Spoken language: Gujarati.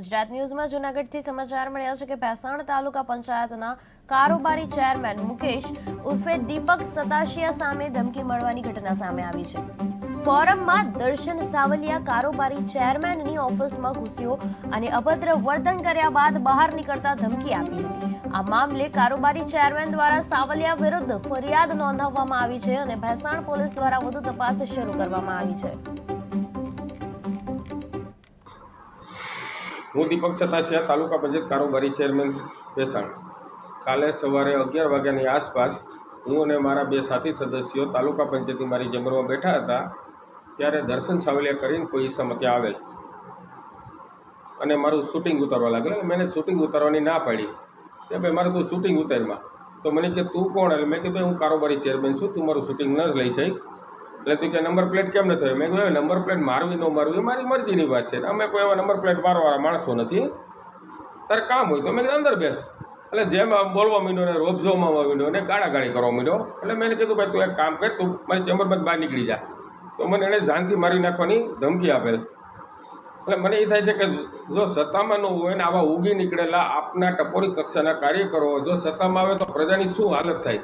ગુજરાત ન્યૂઝમાં જૂનાગઢથી સમાચાર મળ્યા છે કે ભેસાણ તાલુકા પંચાયતના કારોબારી ચેરમેન મુકેશ ઉર્ફે દીપક સતાશિયા સામે ધમકી મળવાની ઘટના સામે આવી છે. ફોરમમાં દર્શન સાવલિયા કારોબારી ચેરમેનની ઓફિસમાં ઘૂસ્યો અને અભદ્ર વર્તન કર્યા બાદ બહાર નીકળતા ધમકી આપી હતી. આ મામલે કારોબારી ચેરમેન દ્વારા સાવલિયા વિરુદ્ધ ફરિયાદ નોંધાવવામાં આવી છે અને ભેસાણ પોલીસ દ્વારા વધુ તપાસ શરૂ કરવામાં આવી છે. હું દીપક સતાસિયા તાલુકા પંચાયત કારોબારી ચેરમેન ભેસાણ કાલે સવારે અગિયાર વાગ્યાની આસપાસ હું અને મારા બે સાથી સદસ્યો તાલુકા પંચાયતની મારી જમરમાં બેઠા હતા, ત્યારે દર્શન સાવલિયા કરીને કોઈ ઈસમ ત્યાં આવેલ. અને મારું શૂટિંગ ઉતારવા લાગેલ મેં શૂટિંગ ઉતારવાની ના પાડી. કે ભાઈ, મારે તું શૂટિંગ ઉતારમાં. તો મને કે, તું કોણ? એટલે મેં કીધું, હું કારોબારી ચેરમેન છું, તું મારું શૂટિંગ ન લઈ શક. એટલે તું કે નંબર પ્લેટ કેમ નથી મેં કહ્યું નંબર પ્લેટ મારવી ન મારવી મારી મરજીની વાત છે. અમે કોઈ એવા નંબર પ્લેટ મારવાળા માણસો નથી. તારે કામ હોય તો મેં કીધું, અંદર બેસ. એટલે જેમ બોલવા માંડ્યો ને રોબઝોમાં માંડ્યો ને ગાળાગાળી કરવા માંડ્યો. એટલે મેં કીધું, ભાઈ, તું એક કામ કર, તું મારી ચેમ્બરમાં બહાર નીકળી જા. તો મને એણે જાનથી મારી નાખવાની ધમકી આપેલ. એટલે મને એ થાય છે કે જો સત્તામાં ન હોય ને આવા ઉગી નીકળેલા આપના ટપોરી કક્ષાના કાર્યકરો, જો સત્તામાં આવે તો પ્રજાની શું હાલત થાય?